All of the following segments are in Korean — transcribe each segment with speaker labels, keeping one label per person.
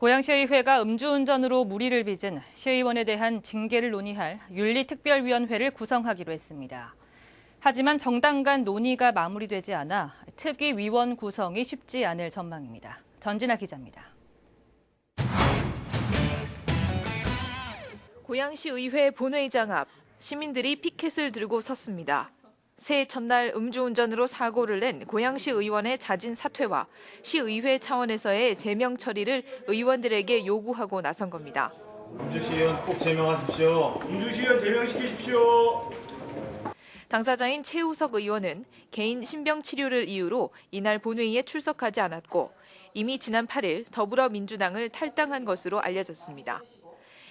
Speaker 1: 고양시의회가 음주운전으로 무리를 빚은 시의원에 대한 징계를 논의할 윤리특별위원회를 구성하기로 했습니다. 하지만 정당 간 논의가 마무리되지 않아 특위 위원 구성이 쉽지 않을 전망입니다. 전진아 기자입니다.
Speaker 2: 고양시 의회 본회의장 앞 시민들이 피켓을 들고 섰습니다. 새해 첫날 음주운전으로 사고를 낸 고양시 의원의 자진 사퇴와 시의회 차원에서의 제명 처리를 의원들에게 요구하고 나선 겁니다.
Speaker 3: 음주시 의원 꼭 제명하십시오.
Speaker 4: 음주시원 제명시키십시오.
Speaker 2: 당사자인 최우석 의원은 개인 신병 치료를 이유로 이날 본회의에 출석하지 않았고 이미 지난 8일 더불어민주당을 탈당한 것으로 알려졌습니다.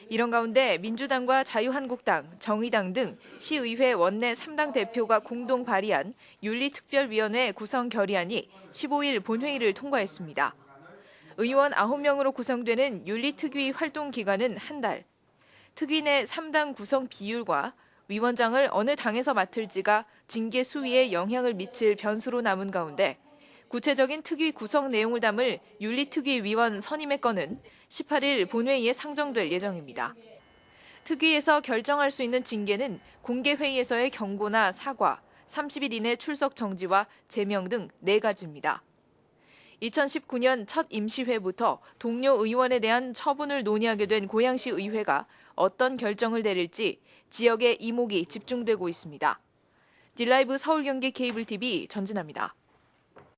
Speaker 2: 이런 가운데 민주당과 자유한국당, 정의당 등 시의회 원내 3당 대표가 공동 발의한 윤리특별위원회 구성 결의안이 15일 본회의를 통과했습니다. 의원 9명으로 구성되는 윤리특위 활동 기간은 한 달. 특위 내 3당 구성 비율과 위원장을 어느 당에서 맡을지가 징계 수위에 영향을 미칠 변수로 남은 가운데 구체적인 특위 구성 내용을 담을 윤리특위 위원 선임의 건은 18일 본회의에 상정될 예정입니다. 특위에서 결정할 수 있는 징계는 공개회의에서의 경고나 사과, 30일 이내 출석 정지와 제명 등 4가지입니다. 2019년 첫 임시회부터 동료 의원에 대한 처분을 논의하게 된 고양시 의회가 어떤 결정을 내릴지 지역의 이목이 집중되고 있습니다. 딜라이브 서울 경기 케이블 TV 전진합니다.